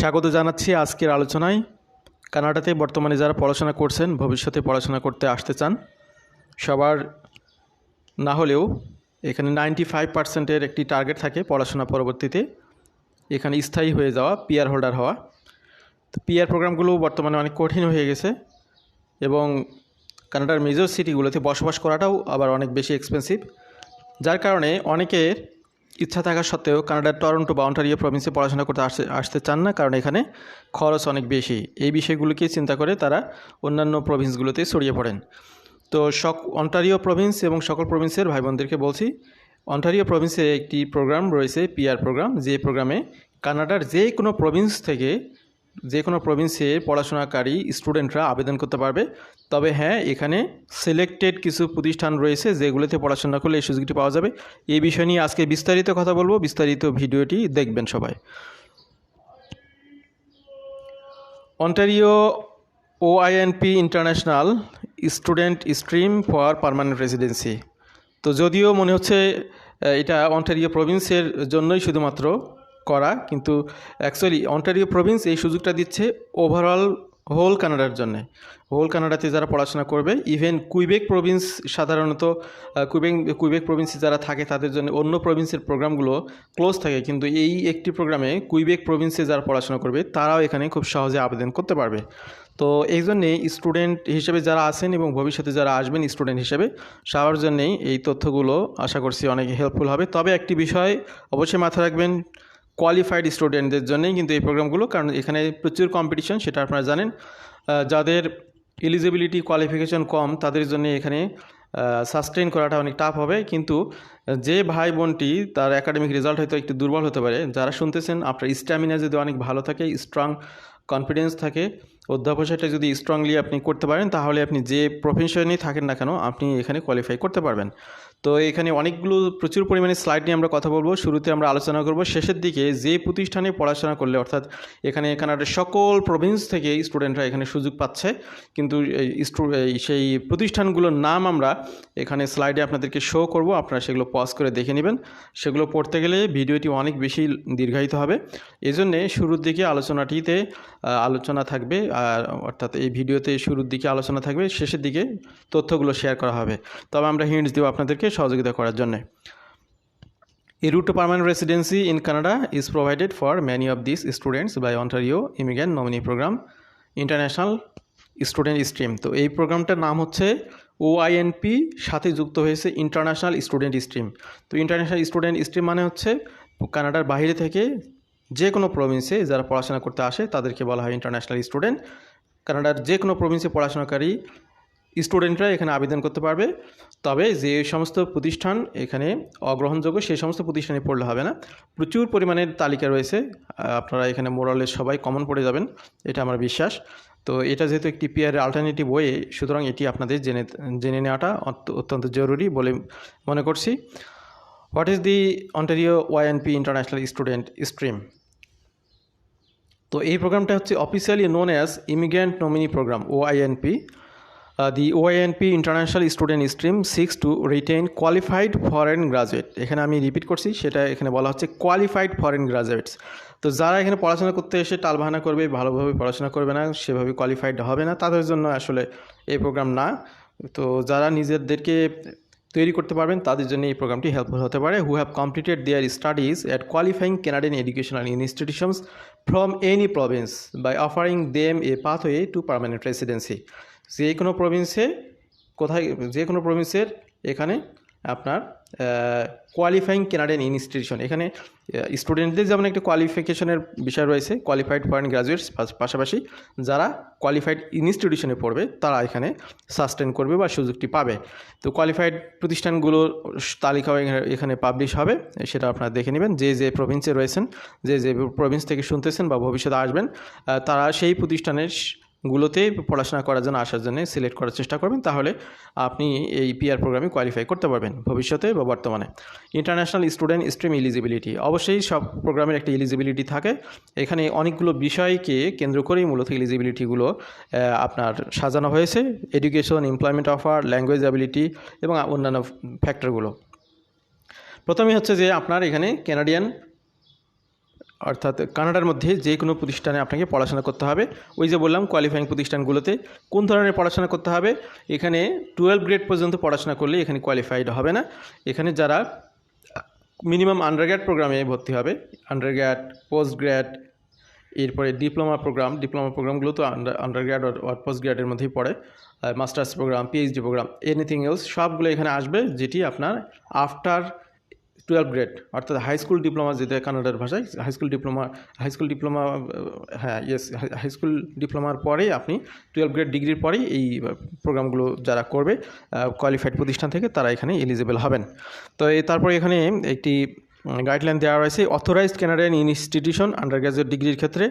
স্বাগত জানাচ্ছি আজকের আলোচনায়। কানাডাতে বর্তমানে যারা পড়াশোনা করছেন, ভবিষ্যতে পড়াশোনা করতে আসতে চান, সবার না হলেও এখানে নাইনটি ফাইভ পার্সেন্টের একটি টার্গেট থাকে পড়াশোনা পরবর্তীতে। এখানে স্থায়ী হয়ে যাওয়া পিয়ার হোল্ডার হওয়া। তো পিয়ার প্রোগ্রামগুলো বর্তমানে অনেক কঠিন হয়ে গেছে এবং কানাডার মেজর সিটিগুলোতে বসবাস করাটাও আবার অনেক বেশি এক্সপেন্সিভ যার কারণে অনেকের ইচ্ছা থাকা সত্ত্বেও কানাডার টরন্টো বা অন্টারিও প্রভিন্সে পড়াশোনা করতে আসতে আসতে চান না, কারণ এখানে খরচ অনেক বেশি। এই বিষয়গুলোকে চিন্তা করে তারা অন্যান্য প্রভিন্সগুলোতে ছড়িয়ে পড়েন। তো সক, অন্টারিও প্রভিন্স এবং সকল প্রভিন্সের ভাই বোনদেরকে বলছি, অন্টারিও প্রভিন্সে একটি প্রোগ্রাম রয়েছে, পিআর প্রোগ্রাম। যে প্রোগ্রামে কানাডার যে কোনো প্রভিন্স থেকে যে কোনো প্রভিন্সে পড়াশোনাকারী স্টুডেন্টরা আবেদন করতে পারবে। তবে হ্যাঁ এখানে সিলেক্টেড কিছু প্রতিষ্ঠান রয়েছে যেগুলোতে পড়াশোনা করলে এই সুযোগটি পাওয়া যাবে। এই বিষয় নিয়ে আজকে বিস্তারিত কথা বলব। বিস্তারিত ভিডিওটি দেখবেন সবাই। Ontario OINP international student stream for permanent residency তো যদিও মনে হচ্ছে এটা অন্টারিও প্রভিন্সের জন্যই শুধুমাত্র করা, কিন্তু অ্যাকচুয়ালি অন্টারিও প্রভিন্স এই সুযোগটা দিচ্ছে ওভারঅল হোল কানাডার জন্য। হোল কানাডাতে যারা পড়াশোনা করবে ইভেন কুইবেক প্রভিন্স সাধারণত কুইবেক কুইবেক প্রভিন্সে যারা থাকে তাদের জন্য অন্য প্রভিন্সের প্রোগ্রামগুলো ক্লোজ থাকে, কিন্তু এই একটি প্রোগ্রামে কুইবেক প্রভিন্সে যারা পড়াশোনা করবে, তারাও এখানে খুব সহজে আবেদন করতে পারবে। তো এই জন্যে স্টুডেন্ট হিসেবে যারা আছেন এবং ভবিষ্যতে যারা আসবেন স্টুডেন্ট হিসেবে, সবার জন্যেই এই তথ্যগুলো আশা করছি অনেক হেল্পফুল হবে। তবে একটি বিষয় অবশ্যই মাথায় রাখবেন কোয়ালিফাইড স্টুডেন্টদের জন্যই কিন্তু এই প্রোগ্রামগুলো কারণ এখানে প্রচুর কম্পিটিশন সেটা আপনারা জানেন। যাদের এলিজিবিলিটি কোয়ালিফিকেশন কম, তাদের জন্য এখানে সাস্টেন করাটা অনেক টাফ হবে। কিন্তু যে ভাই বোনটি, তার একাডেমিক রেজাল্ট হয়তো একটু দুর্বল হতে পারে। যারা শুনতেছেন, আপনার স্ট্যামিনা যদি অনেক ভালো থাকে স্ট্রং কনফিডেন্স থাকে, অধ্যাবসায়টা যদি স্ট্রংলি আপনি করতে পারেন, তাহলে আপনি যে প্রফেশনেই থাকেন না কেন, আপনি এখানে কোয়ালিফাই করতে পারবেন। তো এখানে অনেকগুলো প্রচুর পরিমাণে স্লাইড নিয়ে আমরা কথা বলব। শুরুতে আমরা আলোচনা করব শেষের দিকে যে প্রতিষ্ঠানে পড়াশোনা করলে, অর্থাৎ এখানে কানাডার সকল প্রভিন্স থেকে স্টুডেন্টরা এখানে সুযোগ পাচ্ছে। কিন্তু সেই প্রতিষ্ঠানগুলোর নাম আমরা এখানে স্লাইডে আপনাদেরকে শো করব। আপনারা সেগুলো পজ করে দেখে নেবেন। সেগুলো পড়তে গেলে ভিডিওটি অনেক বেশি দীর্ঘায়িত হবে। এজন্যে শুরুর দিকে আলোচনাটিতে আলোচনা থাকবে। আর অর্থাৎ এই ভিডিওতে শুরুর দিকে আলোচনা থাকবে। শেষের দিকে তথ্যগুলো শেয়ার করা হবে। তবে আমরা হিন্টস দেবো আপনাদেরকে। সহযোগিতা করার জন্য। A route to permanent residency in Canada is provided for many of these students by Ontario Immigrant Nominee Program, International Student Stream. তো এই প্রোগ্রামটার নাম হচ্ছে ওআইএনপি সাথে যুক্ত হয়েছে ইন্টারন্যাশনাল স্টুডেন্ট স্ট্রিম তো ইন্টারন্যাশনাল স্টুডেন্ট স্ট্রিম মানে হচ্ছে কানাডার বাইরে থেকে যে কোনো প্রভিন্সে যারা পড়াশোনা করতে আসে, তাদেরকে বলা হয় ইন্টারন্যাশনাল স্টুডেন্ট কানাডার যে কোনো প্রভিন্সে পড়াশোনাকারী স্টুডেন্টরা এখানে আবেদন করতে পারবে। তবে যে সমস্ত প্রতিষ্ঠান এখানে অগ্রহণযোগ্য, সেই সমস্ত প্রতিষ্ঠানে পড়লে হবে না। প্রচুর পরিমাণের তালিকা রয়েছে। আপনারা এখানে মোরালের সবাই কমন পড়ে যাবেন, এটা আমার বিশ্বাস। তো এটা যেহেতু একটি পিয়ারের অল্টারনেটিভ ওয়ে সুতরাং এটি আপনাদের জেনে জেনে নেওয়াটা অত্য- অত্যন্ত জরুরি বলে মনে করছি। What is the Ontario OINP international student stream তো এই প্রোগ্রামটা হচ্ছে officially known as immigrant nominee program OINP the OINP international student stream seeks to retain qualified foreign graduate এখানে আমি রিপিট করছি, সেটা এখানে বলা হচ্ছে কোয়ালিফাইড ফরেন গ্রাজুয়েটস তো যারা এখানে পড়াশোনা করতে এসে টালবাহানা করবে, ভালোভাবে পড়াশোনা করবে না, সেভাবে কোয়ালিফাইড হবে না, তাদের জন্য আসলে এই প্রোগ্রাম না। তো যারা নিজেদেরকে তৈরি করতে পারবেন, তাদের জন্য এই প্রোগ্রামটি হেল্পফুল হতে পারে। Who have completed their studies at qualifying Canadian educational institutions from any province by offering them a pathway to permanent residency যে কোনো প্রভিন্সে কোথায়, যে কোনো প্রভিন্সের এখানে আপনার কোয়ালিফাইং ক্যানাডিয়ান ইনস্টিটিউশন এখানে স্টুডেন্টদের যেমন একটা কোয়ালিফিকেশনের বিষয় রয়েছে কোয়ালিফাইড ফরেন গ্রাজুয়েটস পাশাপাশি যারা কোয়ালিফাইড ইনস্টিটিউশনে পড়বে, তারা এখানে সাস্টেন করবে বা সুযোগটি পাবে। তো কোয়ালিফাইড প্রতিষ্ঠানগুলোর তালিকাও এখানে- পাবলিশ হবে, সেটা আপনারা দেখে নেবেন। যে যে প্রভিন্সে রয়েছেন, যে যে প্রভিন্স থেকে শুনতেছেন বা ভবিষ্যতে আসবেন তারা সেই প্রতিষ্ঠানের গুলোতে পড়াশোনা করার জন্য আসার জন্য সিলেক্ট করার চেষ্টা করবেন, তাহলে আপনি এই পিআর প্রোগ্রামে কোয়ালিফাই করতে পারবেন ভবিষ্যতে বা বর্তমানে। ইন্টারন্যাশনাল স্টুডেন্ট স্ট্রিম এলিজিবিলিটি অবশ্যই সব প্রোগ্রামের একটা এলিজিবিলিটি থাকে। এখানে অনেকগুলো বিষয়কে কেন্দ্র করেই মূলত এলিজিবিলিটিগুলো আপনার সাজানো হয়েছে। Education employment offer language ability এবং অন্যান্য ফ্যাক্টরগুলো প্রথমে হচ্ছে যে আপনার এখানে ক্যানাডিয়ান অর্থাৎ কানাডার মধ্যে যে কোনো প্রতিষ্ঠানে আপনাকে পড়াশোনা করতে হবে। ওই যে বললাম কোয়ালিফাইং প্রতিষ্ঠানগুলোতে কোন ধরনের পড়াশোনা করতে হবে? এখানে টুয়েলভ গ্রেড পর্যন্ত পড়াশোনা করলে এখানে কোয়ালিফাইড হবে না। এখানে যারা মিনিমাম আন্ডারগ্র্যাড প্রোগ্রামে ভর্তি হবে আন্ডারগ্র্যাড পোস্ট গ্র্যাড এরপরে ডিপ্লোমা প্রোগ্রাম ডিপ্লোমা প্রোগ্রামগুলো তো আন্ডার আন্ডারগ্র্যাড আর পোস্ট গ্র্যাডের মধ্যেই পড়ে। Masters program PhD program anything else সবগুলো এখানে আসবে, যেটি আপনার আফটার টুয়েলভ গ্রেড অর্থাৎ হাই স্কুল ডিপ্লোমা যেটা কানাডার ভাষায় high school diploma high school diploma হ্যাঁ ইয়েস হাই স্কুল ডিপ্লোমার পরেই আপনি টুয়েলভ গ্রেড ডিগ্রির পরেই এই প্রোগ্রামগুলো যারা করবে কোয়ালিফাইড প্রতিষ্ঠান থেকে তারা এখানে এলিজিবল হবেন। তো এই তারপরে এখানে একটি গাইডলাইন দেওয়া রয়েছে authorized Canadian institution undergraduate ডিগ্রির ক্ষেত্রে,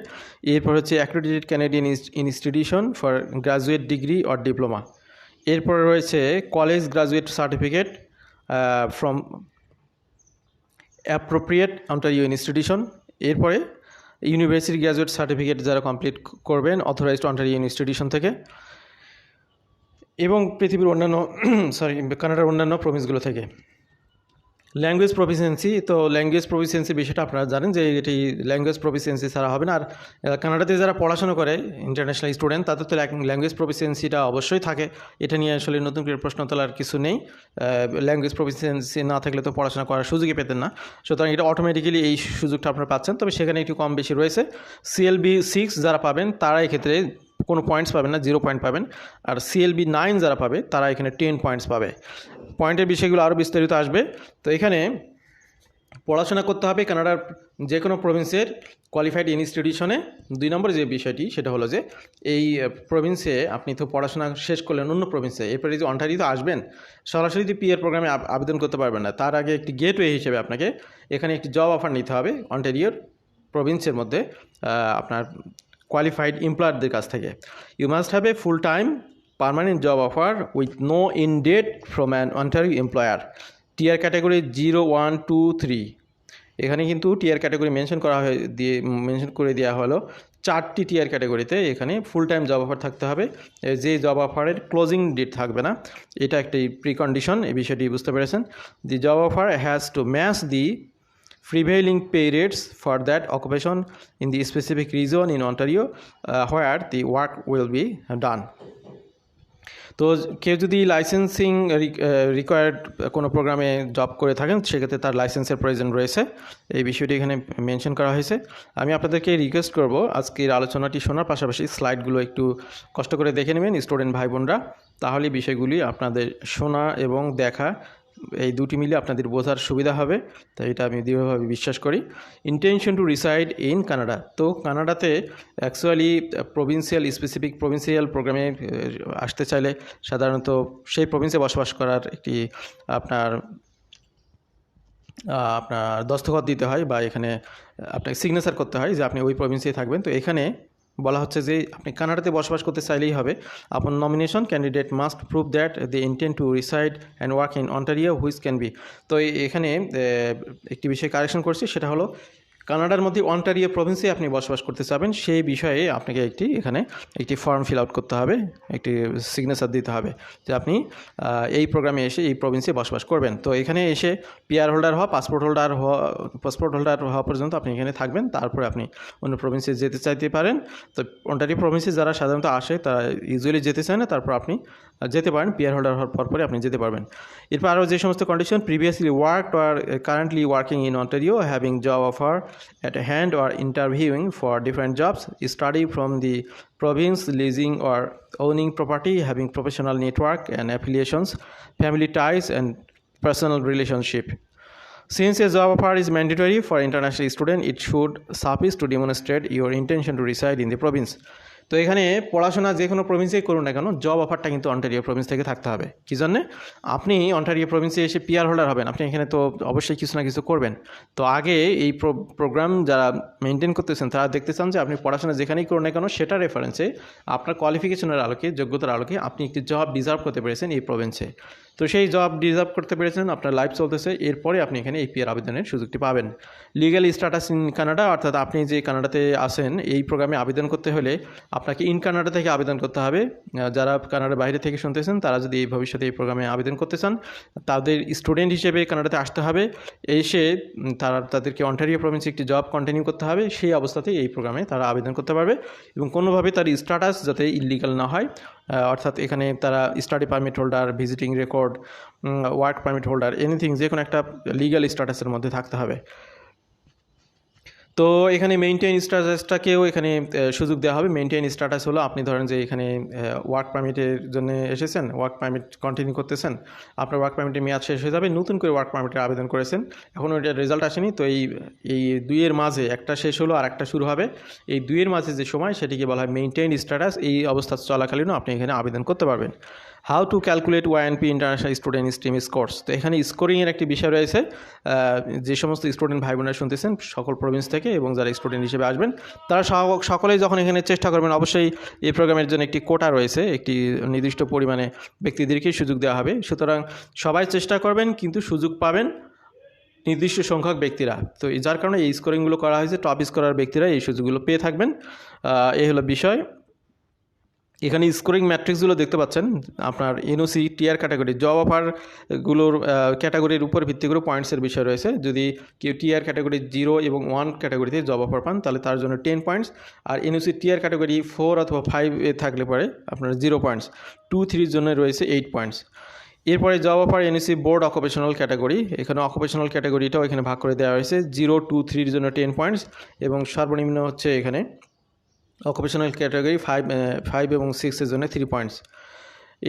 এরপর হচ্ছে accredited Canadian institution for graduate degree or diploma এরপরে রয়েছে college graduate certificate from appropriate Ontario institution এরপরে ইউনিভার্সিটি গ্র্যাজুয়েট সার্টিফিকেট যারা কমপ্লিট করবেন অথরাইজড ইউ ইনস্টিটিউশন থেকে। এবং পৃথিবীর অন্যান্য সরি কানাডার অন্যান্য প্রভিন্সগুলো থেকে। ল্যাঙ্গুয়েজ প্রফিসিয়েন্সি তো ল্যাঙ্গুয়েজ প্রফিসিয়েন্সি বিষয়টা আপনারা জানেন যে এটি ল্যাঙ্গুয়েজ প্রফিসিয়েন্সি ছাড়া হবে না। আর কানাডাতে যারা পড়াশোনা করে ইন্টারন্যাশনাল স্টুডেন্ট তাদের তো ল্যাঙ্গুয়েজ প্রফিসিয়েন্সিটা অবশ্যই থাকে। এটা নিয়ে আসলে নতুন করে প্রশ্ন তোলার কিছু নেই। ল্যাঙ্গুয়েজ প্রফিসিয়েন্সি না থাকলে তো পড়াশোনা করার সুযোগই পেতেন না। সুতরাং এটা অটোমেটিক্যালি এই সুযোগটা আপনারা পাচ্ছেন। তবে সেখানে একটু কম বেশি রয়েছে। সিএলবি সিক্স যারা পাবেন, তারা এক্ষেত্রে কোনো পয়েন্টস পাবেন না জিরো পয়েন্ট পাবেন। আর সিএলবি নাইন যারা পাবে, তারা এখানে টেন পয়েন্টস পাবে। পয়েন্টের বিষয়গুলো আরও বিস্তারিত আসবে। তো এখানে পড়াশোনা করতে হবে কানাডার যে কোনো প্রভিন্সের কোয়ালিফাইড ইনস্টিটিউশনে দুই নম্বর যে বিষয়টি, সেটা হলো যে এই প্রভিন্সে আপনি তো পড়াশোনা শেষ করলেন অন্য প্রভিন্সে এরপরে যদি অন্টারিতে আসবেন, সরাসরি যদি পিএর প্রোগ্রামে আবেদন করতে পারবেন না, তার আগে একটি গেটওয়ে হিসেবে আপনাকে এখানে একটি জব অফার নিতে হবে অন্টারিওর প্রভিন্সের মধ্যে আপনার কোয়ালিফাইড এমপ্লয়ারদের কাছ থেকে। You must have a full time permanent job offer with no end date from an Ontario employer tier category zero one two three এখানে কিন্তু টিয়ার ক্যাটাগরি মেনশন করা হয়ে দিয়ে মেনশন করে দেওয়া হলো। চারটি টিয়ার ক্যাটাগরিতে এখানে ফুল টাইম জব অফার থাকতে হবে। যে জব অফারের ক্লোজিং ডেট থাকবে না এটা একটি প্রিকন্ডিশন এই বিষয়টি বুঝতে পেরেছেন। The job offer has to match the pay rates for that occupation in the specific region in Ontario uh, where the work will be done. তো কেউ যদি লাইসেন্সিং রিকোয়ার্ড কোনো প্রোগ্রামে জব করে থাকেন, সেক্ষেত্রে তার লাইসেন্সের প্রয়োজন রয়েছে। এই বিষয়টি এখানে মেনশন করা হয়েছে। আমি আপনাদেরকে রিকোয়েস্ট করব আজকের আলোচনাটি শোনার পাশাপাশি স্লাইডগুলো একটু কষ্ট করে দেখে নেবেন স্টুডেন্ট ভাই বোনরা তাহলে বিষয়গুলি আপনাদের শোনা এবং দেখা এই দুটি মিলে আপনাদের বোঝার সুবিধা হবে তাই এটা আমি দৃঢ়ভাবে বিশ্বাস করি। Intention to reside in Canada তো কানাডাতে অ্যাকচুয়ালি প্রভিন্সিয়াল স্পেসিফিক প্রভিন্সিয়াল প্রোগ্রামে আসতে চাইলে সাধারণত সেই প্রভিন্সে বসবাস করার একটি আপনার আপনার দস্তখত দিতে হয় বা এখানে আপনাকে সিগনেচার করতে হয় যে আপনি ওই প্রভিন্সে থাকবেন। তো এখানে বলা হচ্ছে যে আপনি কানাডাতে বসবাস করতে চাইলেই হবে। Upon nomination candidate must prove that they intent to reside and work in Ontario which can be তো এখানে একটি বিষয় কারেকশন করছি, সেটা হলো কানাডার মধ্যে অন্টারিও প্রভিন্সে আপনি বসবাস করতে চাবেন, সেই বিষয়ে আপনাকে একটি এখানে একটি ফর্ম ফিল আউট করতে হবে, একটি সিগনেচার দিতে হবে যে আপনি এই প্রোগ্রামে এসে এই প্রভিন্সে বসবাস করবেন। তো এখানে এসে পিআর হোল্ডার হওয়া, পাসপোর্ট হোল্ডার হওয়া, পাসপোর্ট হোল্ডার হওয়া পর্যন্ত আপনি এখানে থাকবেন, তারপরে আপনি অন্য প্রভিন্সে যেতে চাইতে পারেন। তো অন্টারিও প্রভিন্সে যারা সাধারণত আসে, তারা ইউজুয়ালি যেতে চায় না, তারপর আপনি যেতে পারেন পিআর হোল্ডার হওয়ার পর পরে আপনি যেতে পারবেন এরপর আরও যে সমস্ত condition previously worked or currently working in Ontario having job offer at hand or interviewing for different jobs, study from the province, leasing or owning property, having professional network and affiliations, family ties, and personal relationship. Since a job offer is mandatory for international student, it should suffice to demonstrate your intention to reside in the province. তো এখানে পড়াশোনা যে কোনো প্রভিন্সেই করুন না কেন job অফারটা কিন্তু অন্টারিও প্রভিন্স থেকে থাকতে হবে। কী জন্যে? আপনি অন্টারিও প্রভিন্সে এসে পিয়ার হোল্ডার হবেন। আপনি এখানে তো অবশ্যই কিছু না কিছু করবেন। তো আগে এই প্রোগ্রাম যারা মেনটেন করতেছেন, তারা দেখতে চান যে আপনি পড়াশোনা যেখানেই করুন না কেন, সেটা রেফারেন্সে আপনার কোয়ালিফিকেশনের আলোকে, যোগ্যতার আলোকে আপনি একটি জব ডিজার্ভ করতে পেরেছেন এই প্রভিন্সে তো সেই জব ডিজার্ভ করতে পেরেছেন, আপনার লাইফ চলতেছে, এরপরে আপনি এখানে এপিআর আবেদনের সুযোগটি পাবেন। লিগ্যাল স্ট্যাটাস ইন কানাডা অর্থাৎ আপনি যে কানাডাতে আসেন এই প্রোগ্রামে আবেদন করতে হলে আপনাকে ইন কানাডা থেকে আবেদন করতে হবে। যারা কানাডার বাইরে থেকে শুনতেছেন, তারা যদি এই ভবিষ্যতে এই প্রোগ্রামে আবেদন করতে চান, তাদের স্টুডেন্ট হিসেবে কানাডাতে আসতে হবে। এসে তারা, তাদেরকে অন্টারিও প্রভিন্সে একটি জব কন্টিনিউ করতে হবে। সেই অবস্থাতেই এই প্রোগ্রামে তারা আবেদন করতে পারবে এবং কোনোভাবে তার স্ট্যাটাস যাতে ইলিগাল না হয়। অর্থাৎ এখানে তারা study permit holder visiting record work permit holder anything যে কোনো একটা লিগাল স্ট্যাটাসের মধ্যে থাকতে হবে। তো এখানে মেনটেন স্ট্যাটাসটাকেও এখানে সুযোগ দেওয়া হবে। মেনটেন স্ট্যাটাস হলো, আপনি ধরেন যে এখানে ওয়ার্ক পারমিটের জন্য এসেছেন ওয়ার্ক পারমিট কন্টিনিউ করতেছেন, আপনার ওয়ার্ক পারমিটের মেয়াদ শেষ হয়ে যাবে, নতুন করে ওয়ার্ক পারমিটের আবেদন করেছেন। এখনও এটার রেজাল্ট আসেনি, তো এই এই দুইয়ের মাঝে একটা শেষ হলো আর একটা শুরু হবে। এই দুইয়ের মাঝে যে সময়, সেটিকে বলা হয় মেনটেন স্ট্যাটাস এই অবস্থা চলাকালীনও আপনি এখানে আবেদন করতে পারবেন। How to calculate OINP international student stream scores তো এখানে স্কোরিংয়ের একটি বিষয় রয়েছে যে সমস্ত স্টুডেন্ট ভাই বোনেরা শুনতেছেন, সকল প্রভিন্স থেকে এবং যারা স্টুডেন্ট হিসেবে আসবেন, তারা সকলেই যখন এখানে চেষ্টা করবেন, অবশ্যই এই প্রোগ্রামের জন্য একটি কোটা রয়েছে, একটি নির্দিষ্ট পরিমাণে ব্যক্তিদেরকেই সুযোগ দেওয়া হবে। সুতরাং সবাই চেষ্টা করবেন, কিন্তু সুযোগ পাবেন নির্দিষ্ট সংখ্যক ব্যক্তিরা। তো যার কারণে এই স্কোরিংগুলো করা হয়েছে টপ স্কোরার ব্যক্তিরা এই সুযোগগুলো পেয়ে থাকবেন। এই হলো বিষয়। এখানে স্কোরিং ম্যাট্রিক্সগুলো দেখতে পাচ্ছেন। আপনার এনওসি টিয়ার ক্যাটাগরি জব অফারগুলোর ক্যাটাগরির উপর ভিত্তি করে পয়েন্টসের বিষয় রয়েছে। যদি কেউ টিয়ার ক্যাটাগরি জিরো এবং ওয়ান ক্যাটাগরিতে জব অফার পান, তাহলে তার জন্য টেন পয়েন্টস আর এনওসি টিয়ার ক্যাটাগরি ফোর অথবা ফাইভ এ থাকলে পরে আপনার জিরো পয়েন্টস টু থ্রির জন্য রয়েছে এইট পয়েন্টস এরপরে job offer NAC board occupational category এখানে অকুপেশনাল ক্যাটাগরিটাও এখানে ভাগ করে দেওয়া হয়েছে। জিরো টু থ্রির জন্য টেন পয়েন্টস এবং সর্বনিম্ন হচ্ছে এখানে অকুপেশনাল ক্যাটাগরি ফাইভ ফাইভ এবং সিক্সের জন্য থ্রি পয়েন্টস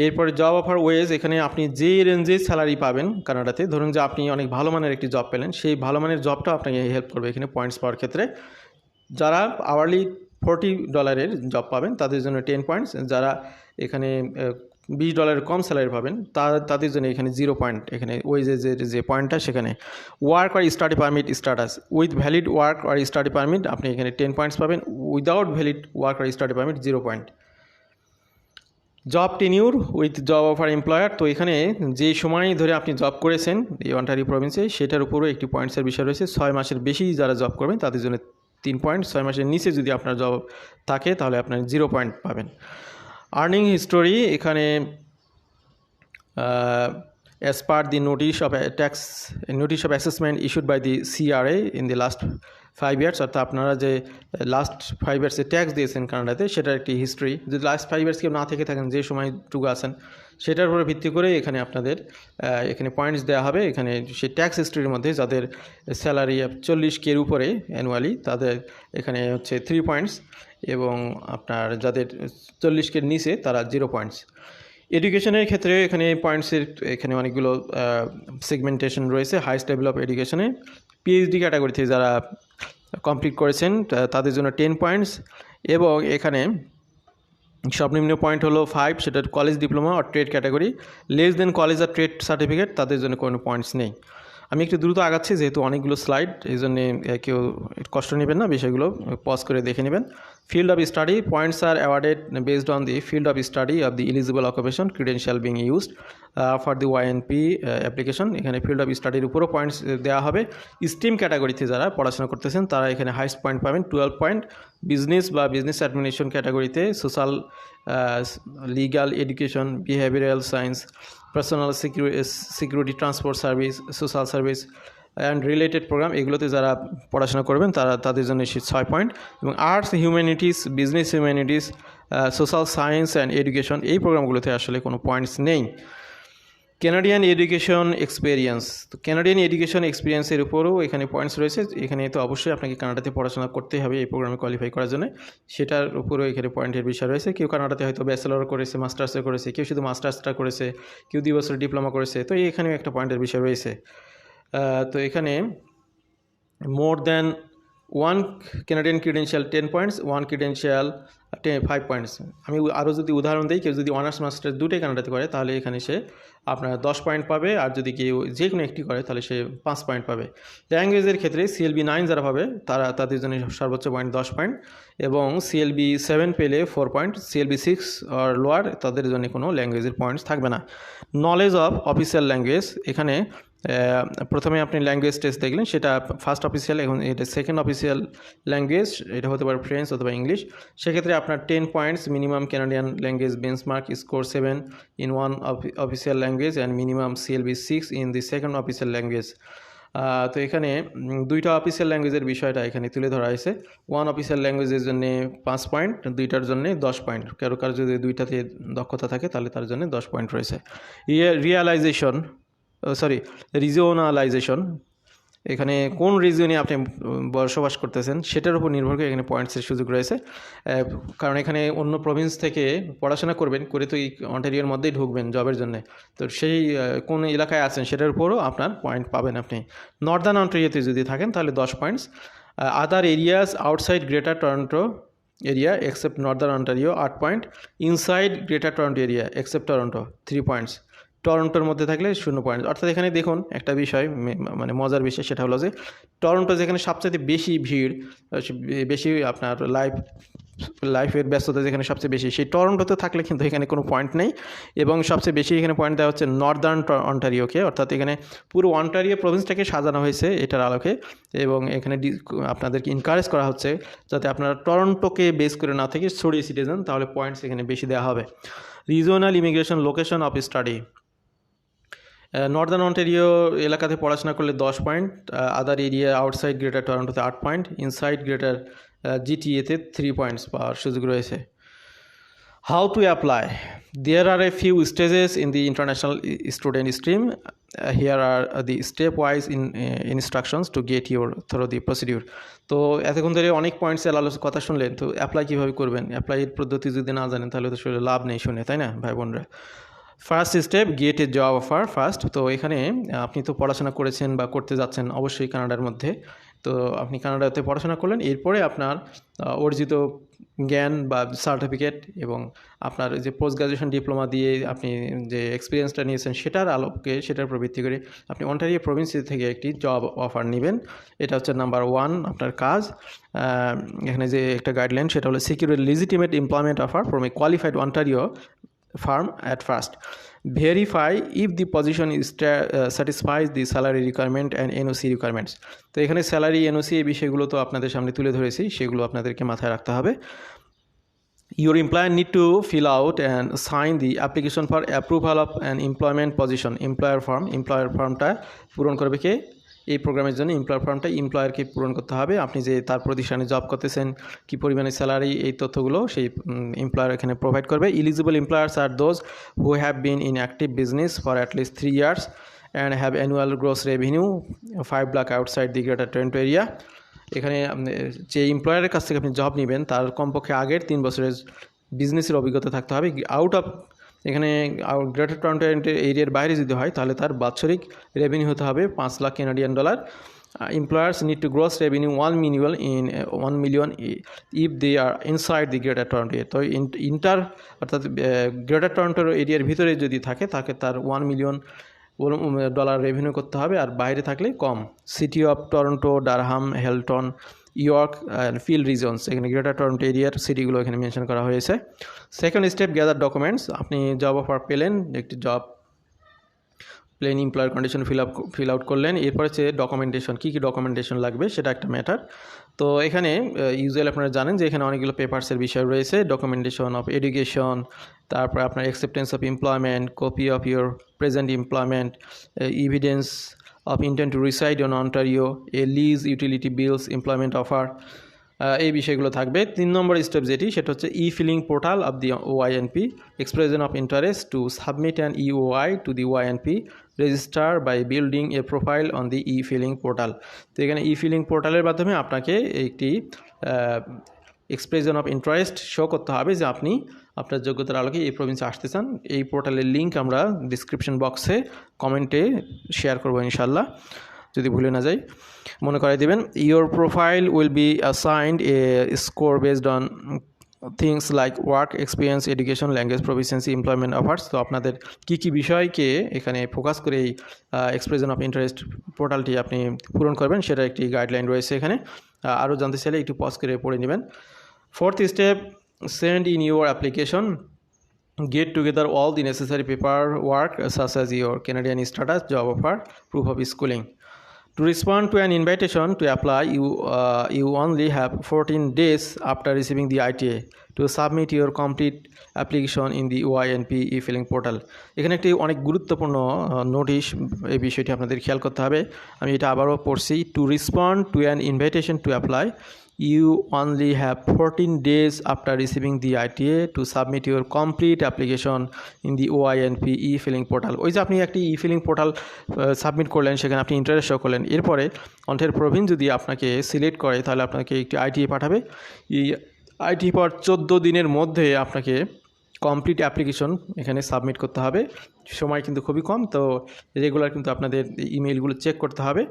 এরপরে জব অফার ওয়েজ এখানে আপনি যে রেঞ্জে স্যালারি পাবেন কানাডাতে, ধরুন যে আপনি অনেক ভালো মানের একটি জব পেলেন, সেই ভালো মানের জবটা আপনাকে হেল্প করবে এখানে পয়েন্টস পাওয়ার ক্ষেত্রে। যারা আওয়ারলি ফোরটি ডলারের জব পাবেন, তাদের জন্য টেন পয়েন্টস যারা এখানে বিশ ডলারের কম স্যালারি পাবেন। তা, তাদের জন্য এখানে জিরো পয়েন্ট এখানে ওয়েজের যে পয়েন্টটা সেখানে work or study permit status with valid work or study permit আপনি এখানে টেন পয়েন্টস পাবেন। Without valid work or study permit zero point job tenure with job offer employer তো এখানে যে সময় ধরে আপনি জব করেছেন, এই অন্টারি প্রভিন্সে সেটার উপরও একটি পয়েন্টসের বিষয় রয়েছে। ছয় মাসের বেশি যারা জব করবেন, তাদের জন্য তিন পয়েন্ট ছয় মাসের নিচে যদি আপনার জব থাকে, তাহলে আপনার জিরো পয়েন্ট পাবেন। আর্নিং হিস্টোরি এখানে as per the notice of tax notice of assessment issued by the CRA in the last five years অর্থাৎ আপনারা যে লাস্ট ফাইভ ইয়ার্সে ট্যাক্স দিয়েছেন কানাডাতে, সেটার একটি হিস্ট্রি যদি লাস্ট ফাইভ ইয়ার্স কেউ না থেকে থাকেন, যে সময়টুকু আছেন সেটার উপরে ভিত্তি করে এখানে আপনাদের এখানে পয়েন্টস দেওয়া হবে। এখানে সেই ট্যাক্স হিস্ট্রির মধ্যে যাদের স্যালারি চল্লিশ কের উপরে অ্যানুয়ালি তাদের এখানে হচ্ছে থ্রি পয়েন্টস এবং আপনার যাদের চল্লিশ কের নিচে, তারা জিরো পয়েন্টস এডুকেশনের ক্ষেত্রে এখানে পয়েন্টসের এখানে অনেকগুলো সেগমেন্টেশন রয়েছে হাইস্ট লেভেল অফ এডুকেশনে পিএইচডি ক্যাটাগরিতে যারা কমপ্লিট করেছেন তাদের জন্য টেন পয়েন্টস এবং এখানে সর্বনিম্ন পয়েন্ট হলো ফাইভ সেটা college diploma or trade category less than college or trade certificate তাদের জন্য কোনো পয়েন্টস নেই। আমি একটু দ্রুত আগাচ্ছি, যেহেতু অনেকগুলো স্লাইড এই জন্যে কেউ কষ্ট নেবেন না, বিষয়গুলো পজ করে দেখে নেবেন। Field of study points are awarded based on the field of study of the eligible occupation credential being used for the OINP application এখানে ফিল্ড অফ স্টাডির উপরও পয়েন্টস দেওয়া হবে। স্ট্রিম ক্যাটাগরিতে যারা পড়াশোনা করতেছেন, তারা এখানে হাইস্ট পয়েন্ট পাবেন টুয়েলভ পয়েন্ট বিজনেস বা বিজনেস অ্যাডমিনিস্ট্রেশন ক্যাটাগরিতে social legal education behavioural science personal security transport service social service and related program এগুলোতে যারা পড়াশোনা করবেন, তারা তাদের জন্য সে ছয় পয়েন্ট এবং arts humanities business humanities social science and education এই প্রোগ্রামগুলোতে আসলে কোনো পয়েন্টস নেই। কেনাডিয়ান এডুকেশন এক্সপিরিয়েন্স তো কেনাডিয়ান এডুকেশন এক্সপিরিয়েন্সের উপরও এখানে পয়েন্টস রয়েছে। এখানে তো অবশ্যই আপনাকে কানাডাতে পড়াশোনা করতে হবে এই প্রোগ্রামে কোয়ালিফাই করার জন্য। সেটার উপরেও এখানে পয়েন্টের বিষয় রয়েছে। কেউ কানাডাতে হয়তো ব্যাচেলর করেছে মাস্টার্সে করেছে, কেউ শুধু মাস্টার্সটা করেছে, কেউ দুই বছর ডিপ্লোমা করেছে। তো এখানেও একটা পয়েন্টের বিষয় রয়েছে। তো এখানে more than one Canadian credential ten points one credential five points আমি আরও যদি উদাহরণ দিই, কেউ যদি অনার্স মাস্টার দুটোই কানাডাতে করে, তাহলে এখানে সে আপনার দশ পয়েন্ট পাবে, আর যদি কেউ যে কোনো একটি করে, তাহলে সে পাঁচ পয়েন্ট পাবে। ল্যাঙ্গুয়েজের ক্ষেত্রে সিএলবি নাইন যারা পাবে, তারা তাদের জন্য সর্বোচ্চ পয়েন্ট দশ পয়েন্ট এবং সিএলবি সেভেন পেলে four point CLB six or lower তাদের জন্য কোনো ল্যাঙ্গুয়েজের পয়েন্টস থাকবে না। নলেজ অফ অফিসিয়াল ল্যাঙ্গুয়েজ এখানে প্রথমে আপনি ল্যাঙ্গুয়েজ টেস্ট দেখলেন, সেটা ফার্স্ট অফিসিয়াল এখন এটা সেকেন্ড অফিসিয়াল ল্যাঙ্গুয়েজ এটা হতে পারে ফ্রেঞ্চ অথবা ইংলিশ সেক্ষেত্রে আপনার ten points minimum Canadian language benchmark score seven in one official language and minimum CLB six in the second official language তো এখানে দুইটা অফিসিয়াল ল্যাঙ্গুয়েজের বিষয়টা এখানে তুলে ধরা হয়েছে। ওয়ান অফিসিয়াল ল্যাঙ্গুয়েজের জন্য পাঁচ পয়েন্ট দুইটার জন্য দশ পয়েন্ট কারও কারও যদি দুইটাতে দক্ষতা থাকে, তাহলে তার জন্য দশ পয়েন্ট রয়েছে। ইয়ে রিয়ালাইজেশন সরি রিজিওনালাইজেশন এখানে কোন রিজিয়নে আপনি বসবাস করতেছেন, সেটার উপর নির্ভর করে এখানে পয়েন্টসের সুযোগ রয়েছে। কারণ এখানে অন্য প্রভিন্স থেকে পড়াশোনা করবেন, করে তো এই অন্টারিওর মধ্যেই ঢুকবেন জবের জন্য। তো সেই কোন এলাকায় আছেন, সেটার উপরও আপনার পয়েন্ট পাবেন আপনি। নর্দার্ন অন্টারিওতে যদি থাকেন, তাহলে দশ points other areas outside Greater Toronto Area except Northern Ontario আট point inside Greater Toronto Area except Toronto three points টরন্টোর মধ্যে থাকলে শূন্য পয়েন্ট অর্থাৎ এখানে দেখুন একটা বিষয় মানে মজার বিষয় সেটা হলো যে টরন্টো যেখানে সবচেয়ে বেশি ভিড় বেশি আপনার লাইফ লাইফের ব্যস্ততা যেখানে সবচেয়ে বেশি, সেই টরন্টোতে থাকলে কিন্তু এখানে কোনো পয়েন্ট নেই। এবং সবচেয়ে বেশি এখানে পয়েন্ট দেওয়া হচ্ছে নর্দার্ন অন্টারিওকে অর্থাৎ এখানে পুরো অন্টারিও প্রভিন্সটাকে সাজানো হয়েছে এটার আলোকে। এবং এখানে আপনাদেরকে এনকারেজ করা হচ্ছে যাতে আপনারা টরন্টোকে বেস করে না থেকে ছড়িয়ে ছিটে যান তাহলে পয়েন্টস এখানে বেশি দেওয়া হবে। Regional immigration location of study Northern Ontario এলাকাতে পড়াশোনা করলে দশ point other area outside Greater টরন্টোতে আট পয়েন্ট ইনসাইড গ্রেটার জিটিএতে থ্রি পয়েন্টস পাওয়ার সুযোগ রয়েছে। How to apply there are a few stages in the international student stream here are the step wise in instructions to get your through the procedure তো এতক্ষণ ধরে অনেক পয়েন্টসের আলোচনা কথা শুনলেন, তো অ্যাপ্লাই কীভাবে করবেন? অ্যাপ্লাইয়ের পদ্ধতি যদি না জানেন, তাহলে তো আসলে লাভ নেই শুনে, তাই না, ভাই বোনরা? First step get job offer first তো এখানে আপনি তো পড়াশোনা করেছেন বা করতে যাচ্ছেন অবশ্যই কানাডার মধ্যে। তো আপনি কানাডাতে পড়াশোনা করলেন। এরপরে আপনার অর্জিত জ্ঞান বা সার্টিফিকেট এবং আপনার যে পোস্ট গ্রাজুয়েশন ডিপ্লোমা দিয়ে আপনি যে এক্সপিরিয়েন্সটা নিয়েছেন, সেটার আলোকে, সেটার উপর ভিত্তি করে আপনি অন্টারিও প্রভিন্স থেকে একটি জব অফার নেবেন। এটা হচ্ছে নাম্বার ওয়ান আপনার কাজ। এখানে যে একটা গাইডলাইন সেটা হলো secure legitimate employment offer from a qualified Ontario firm at first. Verify if the position is uh, satisfies the salary requirement and NOC requirements. তো এখানে স্যালারি এনওসি এই বিষয়গুলো তো আপনাদের সামনে তুলে ধরেছি সেগুলো আপনাদেরকে মাথায় রাখতে হবে Your employer need to fill out and sign the application for approval of an employment position employer form employer ফর্মটা পূরণ করবে কে এই প্রোগ্রামের জন্য এমপ্লয়ার ফর্মটা এমপ্লয়ারকে পূরণ করতে হবে। আপনি যে তার প্রতিষ্ঠানে জব করতেছেন, কী পরিমাণে স্যালারি এই তথ্যগুলো সেই এমপ্লয়ার এখানে প্রোভাইড করবে। Eligible employers are those who have been in active business for at least three years and have annual gross revenue five lakh outside the Greater Toronto Area এখানে যে এমপ্লয়ারের কাছ থেকে আপনি জব নেবেন, তার কমপক্ষে আগের তিন বছরের বিজনেসের অভিজ্ঞতা থাকতে হবে। আউট অফ এখানে গ্রেটার টরন্টো এরিয়ার বাইরে যদি হয়, তাহলে তার বাৎসরিক রেভিনিউ হতে হবে পাঁচ lakh Canadian dollar employers need to gross revenue 1 million in 1 million i- if they are inside the greater toronto area। তো ইন্টার অর্থাৎ গ্রেটার টরন্টো এরিয়ার ভিতরে যদি থাকে, তাকে তার ওয়ান মিলিয়ন ডলার রেভিনিউ করতে হবে। আর বাইরে থাকলে কম। City of Toronto Durham Halton York and Peel regions এখানে গ্রেটার টরন্টো এরিয়ার সিটিগুলো এখানে মেনশন করা হয়েছে। সেকেন্ড স্টেপ গ্যাদার ডকুমেন্টস আপনি জব অফার পেলেন, একটি job plan employer condition fill up fill out করলেন। এরপর হচ্ছে ডকুমেন্টেশন কী কী ডকুমেন্টেশন লাগবে সেটা একটা ম্যাটার তো এখানে ইউজুয়ালি আপনারা জানেন যে এখানে অনেকগুলো পেপার্সের বিষয় রয়েছে। ডকুমেন্টেশন অফ এডুকেশন তারপর আপনার acceptance of employment copy of your present employment evidence of intent to reside on Ontario a lease utility bills employment offer এই বিষয়গুলো থাকবে। তিন নম্বর স্টেপ যেটি, সেটা হচ্ছে e filing portal of the OINP expression of interest to submit an EOI to the OINP register by building a profile on the e filing portal তো এখানে ই ফিলিং পোর্টালের মাধ্যমে আপনাকে একটি এক্সপ্রেশন অফ ইন্টারেস্ট শো করতে হবে যে আপনি আপনার যোগ্যতার আলোকে এই প্রভিন্সে আসতে চান, এই পোর্টালের লিঙ্ক আমরা ডিসক্রিপশন বক্সে কমেন্টে শেয়ার করব ইনশাল্লাহ যদি ভুলে না যাই। মনে করাই দেবেন your profile will be assigned a score based on things like work experience education language proficiency employment offers তো আপনাদের কী কী বিষয়কে এখানে ফোকাস করে এই এক্সপ্রেশন অফ ইন্টারেস্ট পোর্টালটি আপনি পূরণ করবেন সেটা একটি গাইডলাইন রয়েছে এখানে। আরও জানতে চাইলে একটু পজ করে পড়ে নেবেন। Fourth step send in your application get together all the necessary paperwork such as your Canadian status, job offer, proof of schooling. To respond to an invitation to apply, you, uh, you only have 14 days after receiving the ITA to submit your complete application in the OINP e-filling portal. এখানে একটি অনেক গুরুত্বপূর্ণ notice এই বিষয়টি আপনাদের খেয়াল করতে হবে আমি এটা আবারও পড়ছি to respond to an invitation to apply you only have 14 days after receiving the ITA to submit your complete application in the OINP e-filling portal. ওই যে আপনি একটি ই-ফিলিং পোর্টাল সাবমিট করলেন, সেখানে আপনি ইন্টারেস্ট শো করলেন। এরপরে অন্টের প্রবীণ যদি আপনাকে সিলেক্ট করে, তাহলে আপনাকে একটি আইটিএ পাঠাবে। এই আইটি পর চোদ্দ দিনের মধ্যে আপনাকে কমপ্লিট অ্যাপ্লিকেশন এখানে সাবমিট করতে হবে। সময় কিন্তু খুবই কম, তো রেগুলার কিন্তু আপনাদের ইমেলগুলো চেক করতে হবে।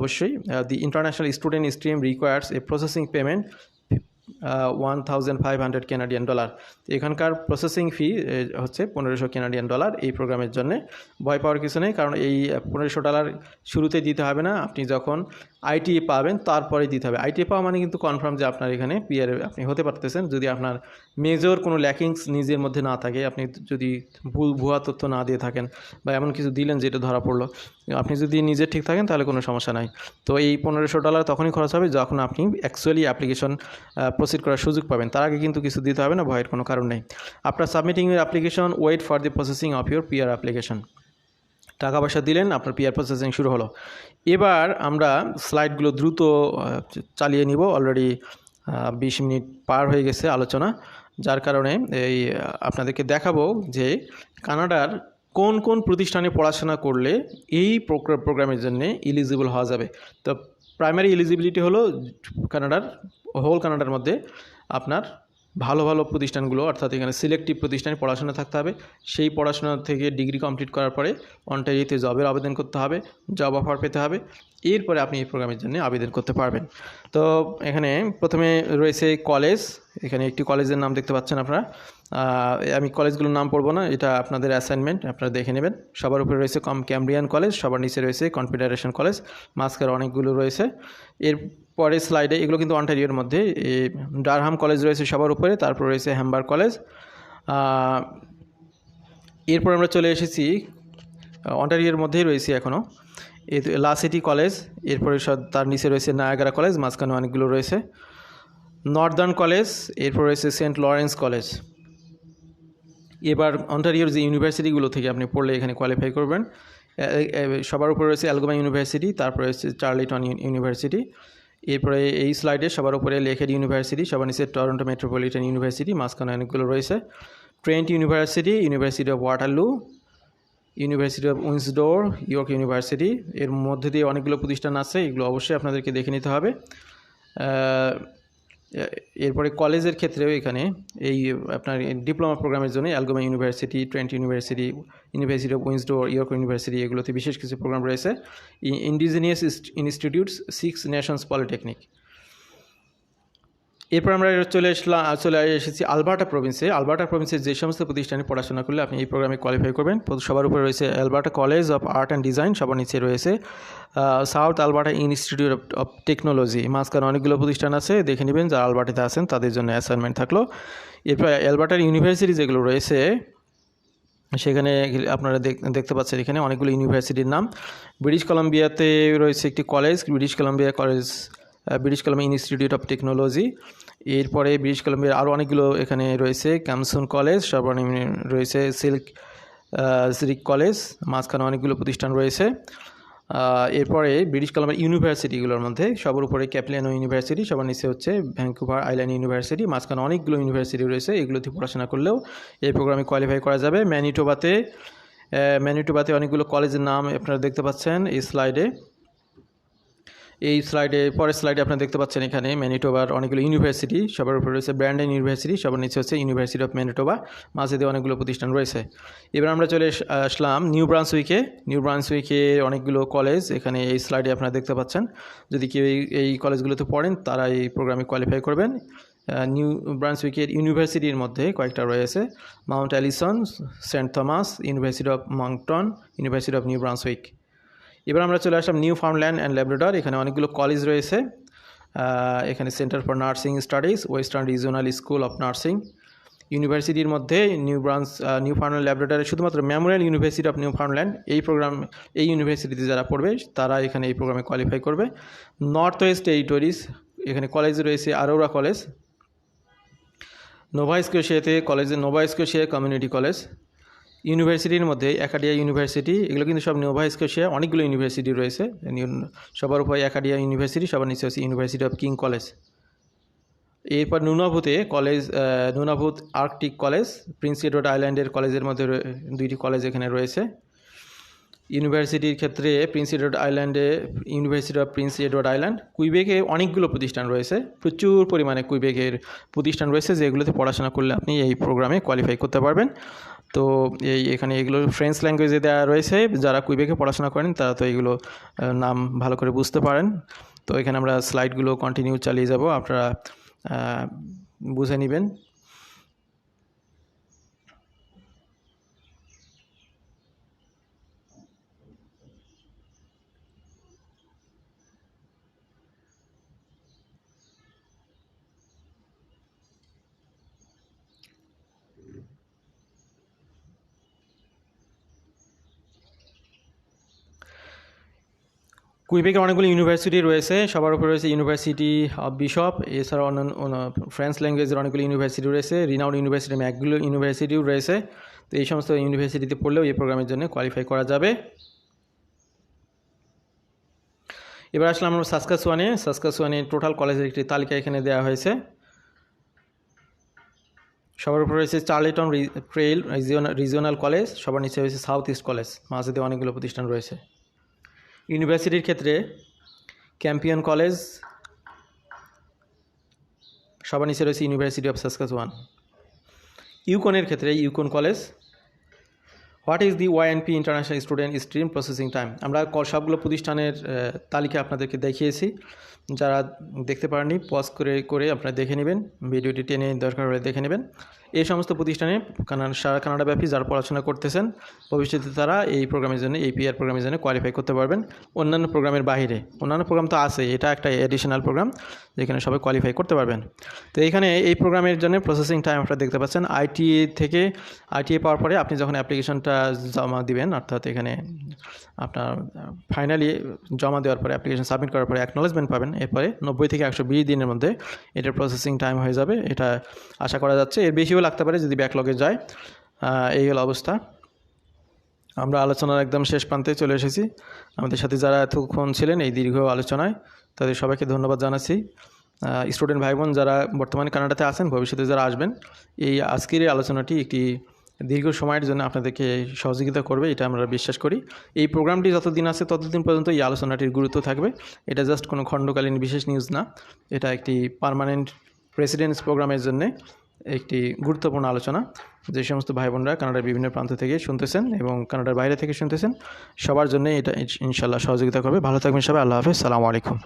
অবশ্যই the international student stream requires a processing payment one thousand five hundred Canadian dollar এখানকার প্রসেসিং ফি হচ্ছে পনেরোশো কেনাডিয়ান ডলার এই প্রোগ্রামের জন্য। ভয় পাওয়ার কিছু নেই, কারণ এই পনেরোশো ডলার শুরুতে দিতে হবে না। আপনি যখন আইটিএ পাবেন তারপরে দিতে হবে। আইটিএ পাওয়া মানে কিন্তু কনফার্ম যে আপনার এখানে পিআর আপনি হতে পারতেছেন। যদি আপনার মেজর কোনো ল্যাকিংস নিজের মধ্যে না থাকে, আপনি যদি ভুল, ভুয়া তথ্য না দিয়ে থাকেন বা এমন কিছু দিলেন যেটা ধরা পড়ল, আপনি যদি নিজে ঠিক থাকেন, তাহলে কোনো সমস্যা নাই। তো এই পনেরোশো ডলার তখনই খরচ হবে যখন আপনি অ্যাকচুয়ালি অ্যাপ্লিকেশন প্রসিড করার সুযোগ পাবেন। তার আগে কিন্তু কিছু দিতে হবে না, ভয়ের কোনো কারণ নেই। আপনার সাবমিটিং এর application wait for the processing of your PR application টাকা পয়সা দিলেন, আপনার পিআর প্রসেসিং শুরু হলো। এবার আমরা স্লাইডগুলো দ্রুত চালিয়ে নিব। অলরেডি বিশ মিনিট পার হয়ে গেছে আলোচনা, যার কারণে এই আপনাদেরকে দেখাবো যে কানাডার কোন কোন প্রতিষ্ঠানে পড়াশোনা করলে এই প্রোগ্রামের জন্য ইলিজিবল হওয়া যাবে। তো প্রাইমারি এলিজিবিলিটি হলো কানাডার হোল কানাডার মধ্যে আপনার ভালো ভালো প্রতিষ্ঠানগুলো, অর্থাৎ এখানে সিলেক্টিভ প্রতিষ্ঠানে পড়াশোনা থাকতে হবে। সেই পড়াশোনা থেকে ডিগ্রি কমপ্লিট করার পরে অন্টারিওতে জবের আবেদন করতে হবে জব অফার পেতে হবে। এরপরে আপনি এই প্রোগ্রামের জন্য আবেদন করতে পারবেন। তো এখানে প্রথমে রয়েছে কলেজ। এখানে একটি কলেজের নাম দেখতে পাচ্ছেন আপনারা। আমি কলেজগুলোর নাম পড়ব না, এটা আপনাদের অ্যাসাইনমেন্ট আপনারা দেখে নেবেন। সবার উপরে রয়েছে কম ক্যাম্ব্রিয়ান কলেজ, সবার নিচে রয়েছে কনফেডারেশন কলেজ মাস্কের অনেকগুলো রয়েছে। এর পরের স্লাইডে এগুলো কিন্তু অন্টারিওর মধ্যে ডারহাম কলেজ রয়েছে সবার উপরে, তারপর রয়েছে হ্যাম্বার কলেজ। এরপর আমরা চলে এসেছি অন্টারিওর মধ্যেই রয়েছি এখনও লা সিটি কলেজ এরপরে তার নিচে রয়েছে নায়াগারা কলেজ মাঝখানে অনেকগুলো রয়েছে। নর্দার্ন কলেজ এরপর রয়েছে সেন্ট লরেন্স কলেজ এবার অন্টারিওর যে ইউনিভার্সিটিগুলো থেকে আপনি পড়লে এখানে কোয়ালিফাই করবেন সবার উপরে রয়েছে অ্যালগোমা ইউনিভার্সিটি তারপরে রয়েছে চার্লিটন ইউনিভার্সিটি এরপরে এই স্লাইডে সবার উপরে লেখেড ইউনিভার্সিটি সবার নিচে টরন্টো মেট্রোপলিটন ইউনিভার্সিটি মাঝখানে অনেকগুলো রয়েছে। Trent university university of Waterloo university of Windsor York university এর মধ্যে দিয়ে অনেকগুলো প্রতিষ্ঠান আছে, এগুলো অবশ্যই আপনাদেরকে দেখে নিতে হবে। এরপরে কলেজের ক্ষেত্রেও এখানে এই, আপনার ডিপ্লোমা প্রোগ্রামের জন্য Algoma university Trent university university of Windsor York university এগুলোতে বিশেষ কিছু প্রোগ্রাম রয়েছে। Indigenous institutes six nations polytechnic এরপর আমরা চলে আসলাম চলে এসেছি আলবার্টা প্রভিন্সে। আলবার্টা প্রভিন্সের যে সমস্ত প্রতিষ্ঠানে পড়াশোনা করলে আপনি এই প্রোগ্রামে কোয়ালিফাই করবেন। সবার উপরে রয়েছে Alberta college of art and design সবার নিচে রয়েছে south Alberta institute of technology মাঝখানে অনেকগুলো প্রতিষ্ঠান আছে, দেখে নেবেন যারা আলবার্টাতে আছেন, তাদের জন্য অ্যাসাইনমেন্ট থাকল। এরপর অ্যালবার্টার ইউনিভার্সিটি যেগুলো রয়েছে, সেখানে আপনারা দেখতে পাচ্ছেন এখানে অনেকগুলো ইউনিভার্সিটির নাম। ব্রিটিশ কলাম্বিয়াতে রয়েছে একটি college British Columbia college British Columbia institute of technology এরপরে ব্রিটিশ কলাম্বিয়ার আরও অনেকগুলো এখানে রয়েছে ক্যামসুন কলেজ সর্বনিম্ন রয়েছে সিল্ক সিল্ক কলেজ মাঝখানে অনেকগুলো প্রতিষ্ঠান রয়েছে। এরপরে ব্রিটিশ কলাম্বিয়ার ইউনিভার্সিটিগুলোর মধ্যে, সবার উপরে ক্যাপলিয়ানো ইউনিভার্সিটি সবার নিচে হচ্ছে ভ্যাঙ্কুভার আইল্যান্ড ইউনিভার্সিটি মাঝখানে অনেকগুলো ইউনিভার্সিটি রয়েছে, এগুলোতে পড়াশোনা করলেও এই প্রোগ্রামে কোয়ালিফাই করা যাবে। ম্যানিটোবাতে ম্যানিটোবাতে অনেকগুলো কলেজের নাম আপনারা দেখতে পাচ্ছেন এই স্লাইডে এই স্লাইডে পরের স্লাইডে আপনারা দেখতে পাচ্ছেন এখানে ম্যানিটোবার অনেকগুলো ইউনিভার্সিটি সবার উপরে রয়েছে ব্র্যান্ডেন ইউনিভার্সিটি সবার নিচে হচ্ছে ইউনিভার্সিটি অফ ম্যানিটোবা মাঝে দিয়ে অনেকগুলো প্রতিষ্ঠান রয়েছে। এবার আমরা চলে আসলাম নিউ ব্রাঞ্চ উইকে নিউ ব্রান্সউইকে অনেকগুলো কলেজ এখানে এই স্লাইডে আপনারা দেখতে পাচ্ছেন। যদি কেউ এই কলেজগুলোতে পড়েন, তারা এই প্রোগ্রামে কোয়ালিফাই করবেন। নিউ ব্রাঞ্চ উইকের ইউনিভার্সিটির মধ্যে কয়েকটা রয়েছে। Mount Allison Saint Thomas University of Moncton University of New Brunswick এবার আমরা চলে আসলাম নিউ ফাউন্ডল্যান্ড অ্যান্ড ল্যাবরেটর এখানে অনেকগুলো কলেজ রয়েছে। এখানে centre for nursing studies western regional school of nursing ইউনিভার্সিটির মধ্যে new branch Newfoundland laboratory শুধুমাত্র Memorial university of Newfoundland এই প্রোগ্রাম এই ইউনিভার্সিটিতে যারা পড়বে, তারা এখানে এই প্রোগ্রামে কোয়ালিফাই করবে। নর্থ ওয়েস্ট টেরিটরিজ এখানে কলেজ রয়েছে আরোরা কলেজ নোভা স্কোশিয়াতে কলেজে নোভা স্কোশিয়া কমিউনিটি কলেজ ইউনিভার্সিটির মধ্যে একাডিয়া ইউনিভার্সিটি, এগুলো কিন্তু সব নোভা স্কোশিয়া, অনেকগুলো ইউনিভার্সিটি রয়েছে। সবার উপরে একাডিয়া ইউনিভার্সিটি, সবার নিচে হচ্ছে ইউনিভার্সিটি অফ কিং কলেজ এরপর নুনাভূতে college Nunavut Arctic college, Prince Edward আইল্যান্ডের কলেজের মধ্যে দুইটি কলেজ এখানে রয়েছে। ইউনিভার্সিটির ক্ষেত্রে প্রিন্স এডওয়ার্ড আইল্যান্ডে, university of Prince Edward Island, কুইবেকে অনেকগুলো প্রতিষ্ঠান রয়েছে। প্রচুর পরিমাণে কুইবেকের প্রতিষ্ঠান রয়েছে, যেগুলোতে পড়াশোনা করলে আপনি এই প্রোগ্রামে কোয়ালিফাই করতে পারবেন। তো এই এখানে এগুলো ফ্রেঞ্চ ল্যাঙ্গুয়েজে দেওয়া রয়েছে। যারা কুইবেকে পড়াশোনা করেন, তারা তো এগুলো নাম ভালো করে বুঝতে পারেন। তো এখানে আমরা স্লাইডগুলো কন্টিনিউ চালিয়ে যাব। আপনারা বুঝে নেবেন। কুইবেকে অনেকগুলো ইউনিভার্সিটি রয়েছে। সবার উপরে রয়েছে ইউনিভার্সিটি অফ বিশপ এছাড়া অন্যান্য, অন্য- ফ্রেঞ্চ ল্যাঙ্গুয়েজের অনেকগুলো ইউনিভার্সিটি রয়েছে। রিনাউড ইউনিভার্সিটি ম্যাকগুলো ইউনিভার্সিটিও রয়েছে। তো এই সমস্ত ইউনিভার্সিটিতে পড়লেও এই প্রোগ্রামের জন্য কোয়ালিফাই করা যাবে। এবার আসলাম আমরা সাসকাসওয়ানে সাসকাসওয়ানে টোটাল কলেজের একটি তালিকা এখানে দেওয়া হয়েছে। সবার উপরে রয়েছে চার্লেটন ট্রেল রিজিওনাল কলেজ সবার নিচে রয়েছে সাউথ ইস্ট কলেজ মাঝে অনেকগুলো প্রতিষ্ঠান রয়েছে। ইউনিভার্সিটির ক্ষেত্রে ক্যাম্পিয়ন কলেজ, সবার নিচে রয়েছে ইউনিভার্সিটি অফ সাসকাসওয়ান ইউকনের ক্ষেত্রে Yukon college, what is the YNP international student stream processing time? আমরা সবগুলো প্রতিষ্ঠানের তালিকা আপনাদেরকে দেখিয়েছি। যারা দেখতে পারেননি পজ করে করে আপনারা দেখে নেবেন। ভিডিওটি টেনে দরকার হলে দেখে নেবেন। এই সমস্ত প্রতিষ্ঠানে সারা কানাডাব্যাপী যারা পড়াশোনা করতেছেন, ভবিষ্যতে তারা এই প্রোগ্রামের জন্য, এই পিআর প্রোগ্রামের জন্য কোয়ালিফাই করতে পারবেন। অন্যান্য প্রোগ্রামের বাইরে অন্যান্য প্রোগ্রাম তো আছে, এটা একটা এডিশনাল প্রোগ্রাম যেখানে সবাই কোয়ালিফাই করতে পারবেন। তো এখানে এই প্রোগ্রামের জন্য প্রসেসিং টাইম আপনারা দেখতে পাচ্ছেন আইটিএ থেকে আইটিএ পাওয়ার পরে আপনি যখন অ্যাপ্লিকেশনটা জমা দিবেন, অর্থাৎ এখানে আপনার ফাইনালি জমা দেওয়ার পরে অ্যাপ্লিকেশন সাবমিট করার পরে অ্যাকনোলেজমেন্ট পাবেন, এরপরে নব্বই থেকে একশো বিশ দিনের মধ্যে এটার প্রসেসিং টাইম হয়ে যাবে, এটা আশা করা যাচ্ছে। এর বেশিও লাগতে পারে যদি ব্যাকলগে যায়। এই হলো অবস্থা। আমরা আলোচনার একদম শেষ প্রান্তে চলে এসেছি। আমাদের সাথে যারা এতক্ষণ ছিলেন এই দীর্ঘ আলোচনায়, তাদের সবাইকে ধন্যবাদ জানাচ্ছি। স্টুডেন্ট ভাই বোন যারা বর্তমানে কানাডাতে আছেন, ভবিষ্যতে যারা আসবেন, এই আজকের এই আলোচনাটি একটি দীর্ঘ সময়ের জন্য আপনাদেরকে সহযোগিতা করবে, এটা আমরা বিশ্বাস করি। এই প্রোগ্রামটি যতদিন আছে, ততদিন পর্যন্ত এই আলোচনাটির গুরুত্ব থাকবে। এটা জাস্ট কোনো খণ্ডকালীন বিশেষ নিউজ না। এটা একটি পার্মানেন্ট প্রেসিডেন্স প্রোগ্রামের জন্য। একটি গুরুত্বপূর্ণ আলোচনা যে সমস্ত ভাই বোনরা কানাডার বিভিন্ন প্রান্ত থেকে শুনতেছেন এবং কানাডার বাইরে থেকে শুনতেছেন, সবার জন্য এটা ইনশাল্লাহ সহযোগিতা করবে। ভালো থাকবেন সবাই, আল্লাহ হাফেজ। সালামু আলাইকুম।